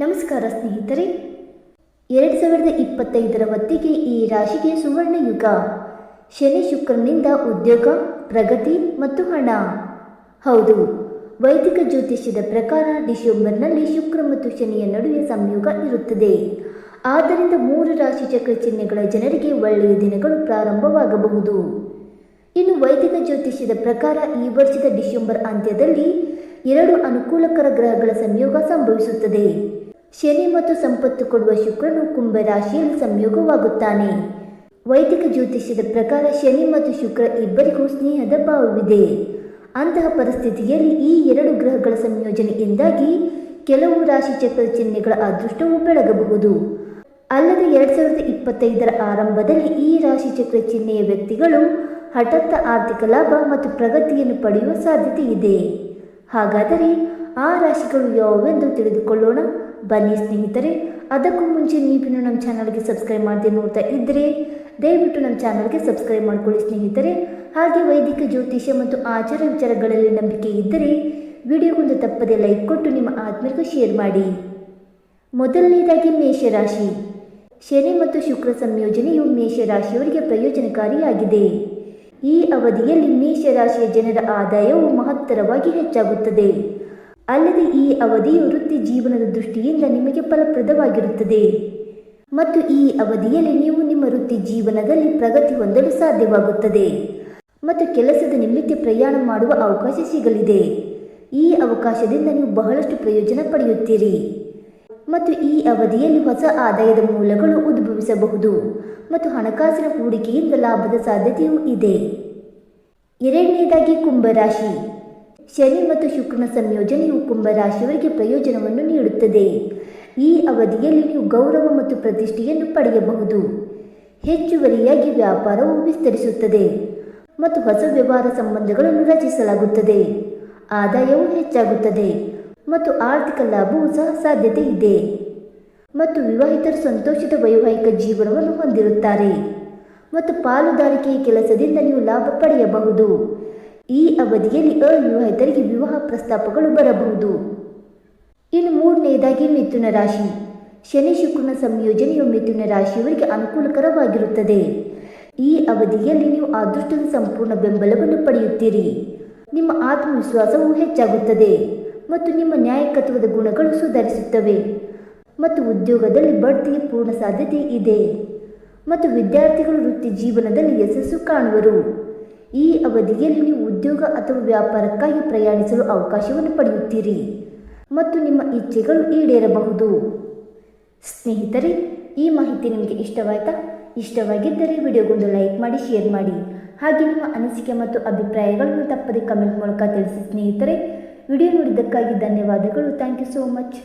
ನಮಸ್ಕಾರ ಸ್ನೇಹಿತರೆ. ಎರಡು ಸಾವಿರದ ಇಪ್ಪತ್ತೈದರ ಹೊತ್ತಿಗೆ ಈ ರಾಶಿಗೆ ಸುವರ್ಣ ಯುಗ. ಶನಿ ಶುಕ್ರನಿಂದ ಉದ್ಯೋಗ, ಪ್ರಗತಿ ಮತ್ತು ಹಣ. ಹೌದು, ವೈದಿಕ ಜ್ಯೋತಿಷ್ಯದ ಪ್ರಕಾರ ಡಿಸೆಂಬರ್ನಲ್ಲಿ ಶುಕ್ರ ಮತ್ತು ಶನಿಯ ನಡುವೆ ಸಂಯೋಗ ಇರುತ್ತದೆ. ಆದ್ದರಿಂದ ಮೂರು ರಾಶಿ ಚಕ್ರ ಚಿಹ್ನೆಗಳ ಜನರಿಗೆ ಒಳ್ಳೆಯ ದಿನಗಳು ಪ್ರಾರಂಭವಾಗಬಹುದು. ಇನ್ನು ವೈದಿಕ ಜ್ಯೋತಿಷ್ಯದ ಪ್ರಕಾರ ಈ ವರ್ಷದ ಡಿಸೆಂಬರ್ ಅಂತ್ಯದಲ್ಲಿ ಎರಡು ಅನುಕೂಲಕರ ಗ್ರಹಗಳ ಸಂಯೋಗ ಸಂಭವಿಸುತ್ತದೆ. ಶನಿ ಮತ್ತು ಸಂಪತ್ತು ಕೊಡುವ ಶುಕ್ರನು ಕುಂಭ ರಾಶಿಯಲ್ಲಿ ಸಂಯೋಗವಾಗುತ್ತಾನೆ. ವೈದಿಕ ಜ್ಯೋತಿಷ್ಯದ ಪ್ರಕಾರ ಶನಿ ಮತ್ತು ಶುಕ್ರ ಇಬ್ಬರಿಗೂ ಸ್ನೇಹದ ಭಾವವಿದೆ. ಅಂತಹ ಪರಿಸ್ಥಿತಿಯಲ್ಲಿ ಈ ಎರಡು ಗ್ರಹಗಳ ಸಂಯೋಜನೆಯಿಂದಾಗಿ ಕೆಲವು ರಾಶಿ ಚಕ್ರ ಚಿಹ್ನೆಗಳ ಅದೃಷ್ಟವು ಬೆಳಗಬಹುದು. ಅಲ್ಲದೆ ಎರಡ್ ಸಾವಿರದ ಇಪ್ಪತ್ತೈದರ ಆರಂಭದಲ್ಲಿ ಈ ರಾಶಿ ಚಕ್ರ ಚಿಹ್ನೆಯ ವ್ಯಕ್ತಿಗಳು ಹಠಾತ್ ಆರ್ಥಿಕ ಲಾಭ ಮತ್ತು ಪ್ರಗತಿಯನ್ನು ಪಡೆಯುವ ಸಾಧ್ಯತೆ ಇದೆ ಹಾಗಾದರೆ ಆ ರಾಶಿಗಳು ಯಾವುವೆಂದು ತಿಳಿದುಕೊಳ್ಳೋಣ? ಬನ್ನಿ ಸ್ನೇಹಿತರೆ, ಅದಕ್ಕೂ ಮುಂಚೆ ನೀವಿನ್ನು ನಮ್ಮ ಚಾನಲ್ಗೆ ಸಬ್ಸ್ಕ್ರೈಬ್ ಮಾಡದೆ ನೋಡ್ತಾ ಇದ್ದರೆ ದಯವಿಟ್ಟು ನಮ್ಮ ಚಾನಲ್ಗೆ ಸಬ್ಸ್ಕ್ರೈಬ್ ಮಾಡಿಕೊಳ್ಳಿ ಸ್ನೇಹಿತರೆ. ಹಾಗೆ ವೈದಿಕ, ಜ್ಯೋತಿಷ್ಯ ಮತ್ತು ಆಚಾರ ವಿಚಾರಗಳಲ್ಲಿ ನಂಬಿಕೆ ಇದ್ದರೆ, ವಿಡಿಯೋಗೊಂದು ತಪ್ಪದೆ ಲೈಕ್ ಕೊಟ್ಟು ನಿಮ್ಮ ಆತ್ಮೀಯರಿಗೂ ಶೇರ್ ಮಾಡಿ. ಮೊದಲನೇದಾಗಿ ಮೇಷರಾಶಿ ಶನಿ ಮತ್ತು ಶುಕ್ರ ಸಂಯೋಜನೆಯು ಮೇಷರಾಶಿಯವರಿಗೆ ಪ್ರಯೋಜನಕಾರಿಯಾಗಿದೆ. ಈ ಅವಧಿಯಲ್ಲಿ ಮೇಷರಾಶಿಯ ಜನರ ಆದಾಯವು ಮಹತ್ತರವಾಗಿ ಹೆಚ್ಚಾಗುತ್ತದೆ. ಅಲ್ಲದೆ ಈ ಅವಧಿಯು ವೃತ್ತಿ ಜೀವನದ ದೃಷ್ಟಿಯಿಂದ ನಿಮಗೆ ಫಲಪ್ರದವಾಗಿರುತ್ತದೆ. ಮತ್ತು ಈ ಅವಧಿಯಲ್ಲಿ ನೀವು ನಿಮ್ಮ ವೃತ್ತಿ ಜೀವನದಲ್ಲಿ ಪ್ರಗತಿ ಹೊಂದಲು ಸಾಧ್ಯವಾಗುತ್ತದೆ. ಮತ್ತು ಕೆಲಸದ ನಿಮಿತ್ತ ಪ್ರಯಾಣ ಮಾಡುವ ಅವಕಾಶ ಸಿಗಲಿದೆ. ಈ ಅವಕಾಶದಿಂದ ನೀವು ಬಹಳಷ್ಟು ಪ್ರಯೋಜನ ಪಡೆಯುತ್ತೀರಿ. ಮತ್ತು ಈ ಅವಧಿಯಲ್ಲಿ ಹೊಸ ಆದಾಯದ ಮೂಲಗಳು ಉದ್ಭವಿಸಬಹುದು. ಮತ್ತು ಹಣಕಾಸಿನ ಹೂಡಿಕೆಯಿಂದ ಲಾಭದ ಸಾಧ್ಯತೆಯೂ ಇದೆ. ಎರಡನೇದಾಗಿ ಕುಂಭರಾಶಿ. ಶನಿ ಮತ್ತು ಶುಕ್ರನ ಸಂಯೋಜನೆಯು ಕುಂಭ ರಾಶಿಯವರಿಗೆ ಪ್ರಯೋಜನವನ್ನು ನೀಡುತ್ತದೆ. ಈ ಅವಧಿಯಲ್ಲಿ ನೀವು ಗೌರವ ಮತ್ತು ಪ್ರತಿಷ್ಠೆಯನ್ನು ಪಡೆಯಬಹುದು. ಹೆಚ್ಚುವರಿಯಾಗಿ ವ್ಯಾಪಾರವು ವಿಸ್ತರಿಸುತ್ತದೆ ಮತ್ತು ಹೊಸ ವ್ಯವಹಾರ ಸಂಬಂಧಗಳನ್ನು ರಚಿಸಲಾಗುತ್ತದೆ. ಆದಾಯವು ಹೆಚ್ಚಾಗುತ್ತದೆ ಮತ್ತು ಆರ್ಥಿಕ ಲಾಭವೂ ಸಹ ಸಾಧ್ಯತೆ ಇದೆ ಮತ್ತು ವಿವಾಹಿತರು ಸಂತೋಷದ ವೈವಾಹಿಕ ಜೀವನವನ್ನು ಹೊಂದಿರುತ್ತಾರೆ ಮತ್ತು ಪಾಲುದಾರಿಕೆಯ ಕೆಲಸದಿಂದ ನೀವು ಲಾಭ ಪಡೆಯಬಹುದು. ಈ ಅವಧಿಯಲ್ಲಿ ಅವಿವಾಹಿತರಿಗೆ ವಿವಾಹ ಪ್ರಸ್ತಾಪಗಳು ಬರಬಹುದು. ಇನ್ನು ಮೂರನೆಯದಾಗಿ ಮಿಥುನ ರಾಶಿ. ಶನಿ ಶುಕ್ರನ ಸಂಯೋಜನೆಯು ಮಿಥುನ ರಾಶಿಯವರಿಗೆ ಅನುಕೂಲಕರವಾಗಿರುತ್ತದೆ. ಈ ಅವಧಿಯಲ್ಲಿ ನೀವು ಅದೃಷ್ಟದ ಸಂಪೂರ್ಣ ಬೆಂಬಲವನ್ನು ಪಡೆಯುತ್ತೀರಿ. ನಿಮ್ಮ ಆತ್ಮವಿಶ್ವಾಸವು ಹೆಚ್ಚಾಗುತ್ತದೆ ಮತ್ತು ನಿಮ್ಮ ನ್ಯಾಯಕತ್ವದ ಗುಣಗಳು ಸುಧಾರಿಸುತ್ತವೆ ಮತ್ತು ಉದ್ಯೋಗದಲ್ಲಿ ಬಡ್ತಿಗೆ ಪೂರ್ಣ ಸಾಧ್ಯತೆ ಇದೆ ಮತ್ತು ವಿದ್ಯಾರ್ಥಿಗಳು ವೃತ್ತಿ ಜೀವನದಲ್ಲಿ ಯಶಸ್ಸು ಕಾಣುವರು. ಈ ಅವಧಿಯಲ್ಲಿ ನೀವು ಉದ್ಯೋಗ ಅಥವಾ ವ್ಯಾಪಾರಕ್ಕಾಗಿ ಪ್ರಯಾಣಿಸಲು ಅವಕಾಶವನ್ನು ಪಡೆಯುತ್ತೀರಿ ಮತ್ತು ನಿಮ್ಮ ಇಚ್ಛೆಗಳು ಈಡೇರಬಹುದು. ಸ್ನೇಹಿತರೆ, ಈ ಮಾಹಿತಿ ನಿಮಗೆ ಇಷ್ಟವಾಯ್ತಾ? ಇಷ್ಟವಾಗಿದ್ದರೆ ವಿಡಿಯೋಗೊಂದು ಲೈಕ್ ಮಾಡಿ, ಶೇರ್ ಮಾಡಿ. ಹಾಗೆ ನಿಮ್ಮ ಅನಿಸಿಕೆ ಮತ್ತು ಅಭಿಪ್ರಾಯಗಳನ್ನು ತಪ್ಪದೆ ಕಮೆಂಟ್ ಮೂಲಕ ತಿಳಿಸಿ ಸ್ನೇಹಿತರೆ. ವಿಡಿಯೋ ನೋಡಿದ್ದಕ್ಕಾಗಿ ಧನ್ಯವಾದಗಳು. Thank you so much.